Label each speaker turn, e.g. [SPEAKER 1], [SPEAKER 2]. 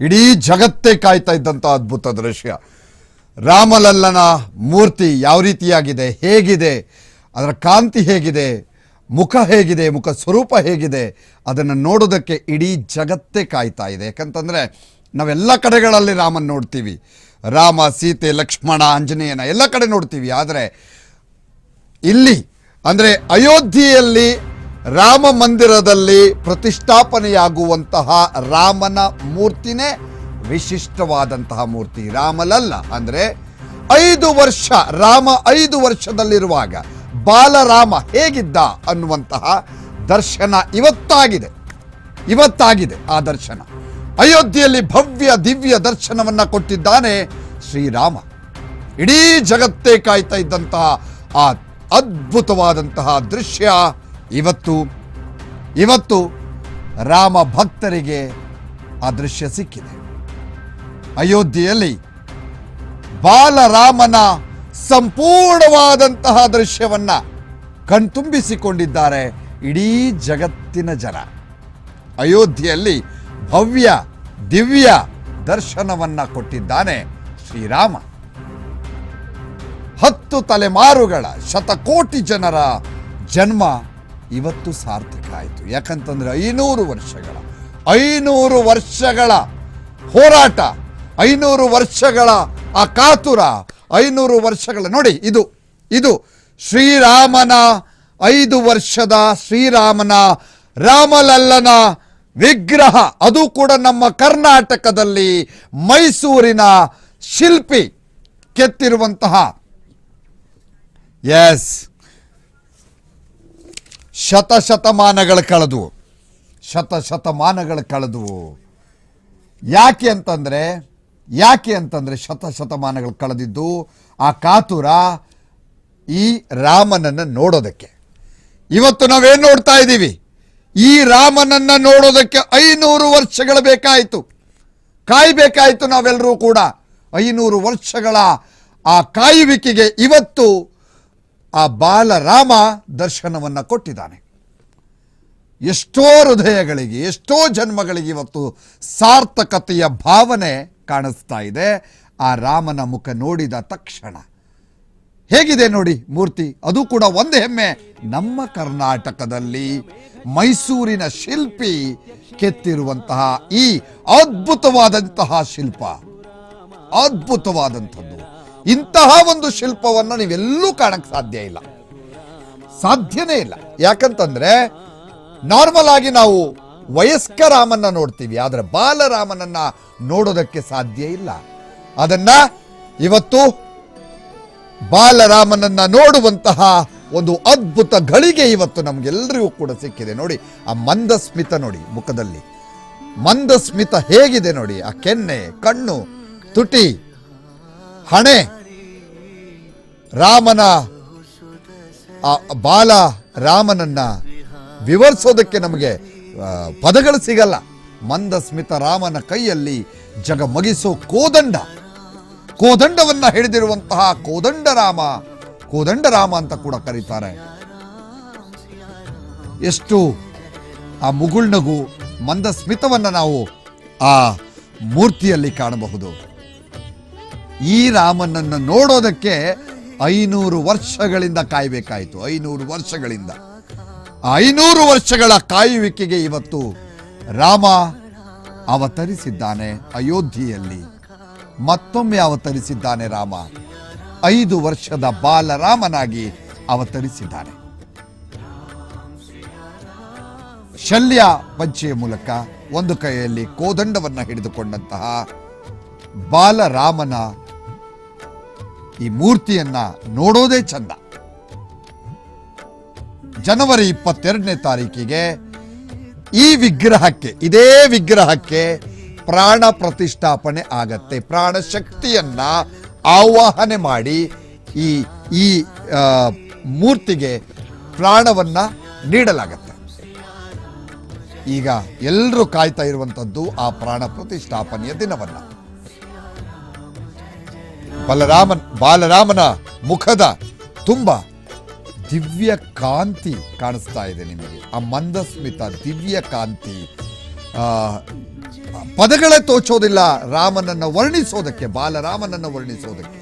[SPEAKER 1] ಇಡೀ ಜಗತ್ತೇ ಕಾಯ್ತಾ ಇದ್ದಂಥ ಅದ್ಭುತ ದೃಶ್ಯ. ರಾಮಲಲ್ಲನ ಮೂರ್ತಿ ಯಾವ ರೀತಿಯಾಗಿದೆ, ಹೇಗಿದೆ, ಅದರ ಕಾಂತಿ ಹೇಗಿದೆ, ಮುಖ ಹೇಗಿದೆ, ಮುಖ ಸ್ವರೂಪ ಹೇಗಿದೆ, ಅದನ್ನು ನೋಡೋದಕ್ಕೆ ಇಡೀ ಜಗತ್ತೇ ಕಾಯ್ತಾ ಇದೆ. ಯಾಕಂತಂದರೆ ನಾವೆಲ್ಲ ಕಡೆಗಳಲ್ಲಿ ರಾಮನ್ ನೋಡ್ತೀವಿ. ರಾಮ, ಸೀತೆ, ಲಕ್ಷ್ಮಣ, ಆಂಜನೇಯನ ಎಲ್ಲ ಕಡೆ ನೋಡ್ತೀವಿ. ಆದರೆ ಇಲ್ಲಿ, ಅಂದರೆ ಅಯೋಧ್ಯೆಯಲ್ಲಿ ರಾಮ ಮಂದಿರದಲ್ಲಿ ಪ್ರತಿಷ್ಠಾಪನೆಯಾಗುವಂತಹ ರಾಮನ ಮೂರ್ತಿನೇ ವಿಶಿಷ್ಟವಾದಂತಹ ಮೂರ್ತಿ. ರಾಮಲಲ್ಲ, ಅಂದರೆ ಐದು ವರ್ಷ, ರಾಮ ಐದು ವರ್ಷದಲ್ಲಿರುವಾಗ ಬಾಲರಾಮ ಹೇಗಿದ್ದ ಅನ್ನುವಂತಹ ದರ್ಶನ ಇವತ್ತಾಗಿದೆ. ಇವತ್ತಾಗಿದೆ ಆ ದರ್ಶನ. ಅಯೋಧ್ಯೆಯಲ್ಲಿ ಭವ್ಯ ದಿವ್ಯ ದರ್ಶನವನ್ನು ಕೊಟ್ಟಿದ್ದಾನೆ ಶ್ರೀರಾಮ. ಇಡೀ ಜಗತ್ತೇ ಕಾಯ್ತಾ ಇದ್ದಂತಹ ಆ ಅದ್ಭುತವಾದಂತಹ ದೃಶ್ಯ. ಇವತ್ತು ಇವತ್ತು ರಾಮ ಭಕ್ತರಿಗೆ ಆ ದೃಶ್ಯ ಸಿಕ್ಕಿದೆ. ಅಯೋಧ್ಯೆಯಲ್ಲಿ ಬಾಲರಾಮನ ಸಂಪೂರ್ಣವಾದಂತಹ ದೃಶ್ಯವನ್ನು ಕಣ್ತುಂಬಿಸಿಕೊಂಡಿದ್ದಾರೆ ಇಡೀ ಜಗತ್ತಿನ ಜನ. ಅಯೋಧ್ಯೆಯಲ್ಲಿ ಭವ್ಯ, ದಿವ್ಯ ದರ್ಶನವನ್ನ ಕೊಟ್ಟಿದ್ದಾನೆ ಶ್ರೀರಾಮ. ಹತ್ತು ತಲೆಮಾರುಗಳ, ಶತಕೋಟಿ ಜನರ ಜನ್ಮ ಇವತ್ತು ಸಾರ್ಥಕ ಆಯಿತು. ಯಾಕಂತಂದರೆ ಐನೂರು ವರ್ಷಗಳ ಐನೂರು ವರ್ಷಗಳ ಹೋರಾಟ, ಐನೂರು ವರ್ಷಗಳ ಆ ಕಾತುರ, ಐನೂರು ವರ್ಷಗಳ, ನೋಡಿ ಇದು ಇದು ಶ್ರೀರಾಮನ ಐದು ವರ್ಷದ ಶ್ರೀರಾಮನ ರಾಮಲಲ್ಲನ ವಿಗ್ರಹ. ಅದು ಕೂಡ ನಮ್ಮ ಕರ್ನಾಟಕದಲ್ಲಿ ಮೈಸೂರಿನ ಶಿಲ್ಪಿ ಕೆತ್ತಿರುವಂತಹ. ಎಸ್ ಶತಶತಮಾನಗಳು ಕಳೆದವು. ಶತಶತಮಾನಗಳು ಕಳೆದವು. ಯಾಕೆ ಅಂತಂದರೆ ಯಾಕೆ ಅಂತಂದರೆ ಶತಶತಮಾನಗಳು ಕಳೆದಿದ್ದು, ಆ ಕಾತುರ ಈ ರಾಮನನ್ನು ನೋಡೋದಕ್ಕೆ. ಇವತ್ತು ನಾವೇನು ನೋಡ್ತಾ ಇದ್ದೀವಿ? ಈ ರಾಮನನ್ನು ನೋಡೋದಕ್ಕೆ ಐನೂರು ವರ್ಷಗಳು ಬೇಕಾಯಿತು. ಕಾಯಬೇಕಾಯಿತು ನಾವೆಲ್ಲರೂ ಕೂಡ. ಐನೂರು ವರ್ಷಗಳ ಆ ಕಾಯುವಿಕೆಗೆ ಇವತ್ತು ಆ ಬಾಲರಾಮ ದರ್ಶನವನ್ನು ಕೊಟ್ಟಿದ್ದಾನೆ. ಎಷ್ಟೋ ಹೃದಯಗಳಿಗೆ, ಎಷ್ಟೋ ಜನ್ಮಗಳಿಗೆ ಇವತ್ತು ಸಾರ್ಥಕತೆಯ ಭಾವನೆ ಕಾಣಿಸ್ತಾ ಇದೆ. ಆ ರಾಮನ ಮುಖ ನೋಡಿದ ತಕ್ಷಣ. ಹೇಗಿದೆ ನೋಡಿ ಮೂರ್ತಿ? ಅದು ಕೂಡ ಒಂದು ಹೆಮ್ಮೆ. ನಮ್ಮ ಕರ್ನಾಟಕದಲ್ಲಿ ಮೈಸೂರಿನ ಶಿಲ್ಪಿ ಕೆತ್ತಿರುವಂತಹ ಈ ಅದ್ಭುತವಾದಂತಹ ಶಿಲ್ಪ. ಅದ್ಭುತವಾದಂಥದ್ದು. ಇಂತಹ ಒಂದು ಶಿಲ್ಪವನ್ನು ನೀವೆಲ್ಲೂ ಕಾಣಕ್ಕೆ ಸಾಧ್ಯ ಇಲ್ಲ. ಸಾಧ್ಯನೇ ಇಲ್ಲ. ಯಾಕಂತಂದ್ರೆ ನಾರ್ಮಲ್ ಆಗಿ ನಾವು ವಯಸ್ಕ ರಾಮನ್ನ ನೋಡ್ತೀವಿ, ಆದರೆ ಬಾಲರಾಮನನ್ನ ನೋಡೋದಕ್ಕೆ ಸಾಧ್ಯ ಇಲ್ಲ. ಅದನ್ನ ಇವತ್ತು ಬಾಲರಾಮನನ್ನ ನೋಡುವಂತಹ ಒಂದು ಅದ್ಭುತ ಗಳಿಗೆ ಇವತ್ತು ನಮಗೆಲ್ಲರಿಗೂ ಕೂಡ ಸಿಕ್ಕಿದೆ. ನೋಡಿ, ಆ ಮಂದಸ್ಮಿತ ನೋಡಿ, ಮುಖದಲ್ಲಿ. ಮಂದಸ್ಮಿತ ಹೇಗಿದೆ ನೋಡಿ, ಆ ಕೆನ್ನೆ, ಕಣ್ಣು, ತುಟಿ ಹಣೆ, ರಾಮನ, ಆ, ಬಾಲ ರಾಮನನ್ನ ವಿವರಿಸೋದಕ್ಕೆ ನಮಗೆ ಪದಗಳು ಸಿಗಲ್ಲ. ಮಂದಸ್ಮಿತ ರಾಮನ ಕೈಯಲ್ಲಿ ಜಗ ಮಗಿಸೋ ಕೋದಂಡ. ಕೋದಂಡವನ್ನ ಹಿಡಿದಿರುವಂತಹ ಕೋದಂಡ ರಾಮ ಅಂತ ಕೂಡ ಕರೀತಾರೆ. ಎಷ್ಟು ಆ ಮುಗುಳ್ನಗು, ಮಂದಸ್ಮಿತವನ್ನ ನಾವು ಆ ಮೂರ್ತಿಯಲ್ಲಿ ಕಾಣಬಹುದು. ಈ ರಾಮನನ್ನು ನೋಡೋದಕ್ಕೆ ಐನೂರು ವರ್ಷಗಳಿಂದ ಕಾಯಬೇಕಾಯಿತು. ಐನೂರು ವರ್ಷಗಳಿಂದ. ಐನೂರು ವರ್ಷಗಳ ಕಾಯುವಿಕೆಗೆ ಇವತ್ತು ರಾಮ ಅವತರಿಸಿದ್ದಾನೆ ಅಯೋಧ್ಯೆಯಲ್ಲಿ. ಮತ್ತೊಮ್ಮೆ ಅವತರಿಸಿದ್ದಾನೆ ರಾಮ. ಐದು ವರ್ಷದ ಬಾಲರಾಮನಾಗಿ ಅವತರಿಸಿದ್ದಾನೆ. ಶಲ್ಯ ಪಂಚೆಯ ಮೂಲಕ ಒಂದು ಕೈಯಲ್ಲಿ ಕೋದಂಡವನ್ನು ಹಿಡಿದುಕೊಂಡಂತಹ ಬಾಲರಾಮನ ಈ ಮೂರ್ತಿಯನ್ನ ನೋಡೋದೇ ಚಂದ. ಜನವರಿ ಇಪ್ಪತ್ತೆರಡನೇ ತಾರೀಕಿಗೆ ಈ ವಿಗ್ರಹಕ್ಕೆ, ಇದೇ ವಿಗ್ರಹಕ್ಕೆ ಪ್ರಾಣ ಪ್ರತಿಷ್ಠಾಪನೆ ಆಗತ್ತೆ. ಪ್ರಾಣ ಶಕ್ತಿಯನ್ನ ಆವಾಹನೆ ಮಾಡಿ ಈ ಈ ಮೂರ್ತಿಗೆ ಪ್ರಾಣವನ್ನ ನೀಡಲಾಗತ್ತೆ. ಈಗ ಎಲ್ಲರೂ ಕಾಯ್ತಾ ಇರುವಂಥದ್ದು ಆ ಪ್ರಾಣ ಪ್ರತಿಷ್ಠಾಪನೆಯ ದಿನವನ್ನ. ಬಲರಾಮನ್, ಬಾಲರಾಮನ ಮುಖದ ತುಂಬ ದಿವ್ಯ ಕಾಂತಿ ಕಾಣಿಸ್ತಾ ಇದೆ ನಿಮಗೆ. ಆ ಮಂದಸ್ಮಿತ ದಿವ್ಯ ಕಾಂತಿ ಪದಗಳೇ ತೋಚೋದಿಲ್ಲ ರಾಮನನ್ನು ವರ್ಣಿಸೋದಕ್ಕೆ, ಬಾಲರಾಮನನ್ನು ವರ್ಣಿಸೋದಕ್ಕೆ.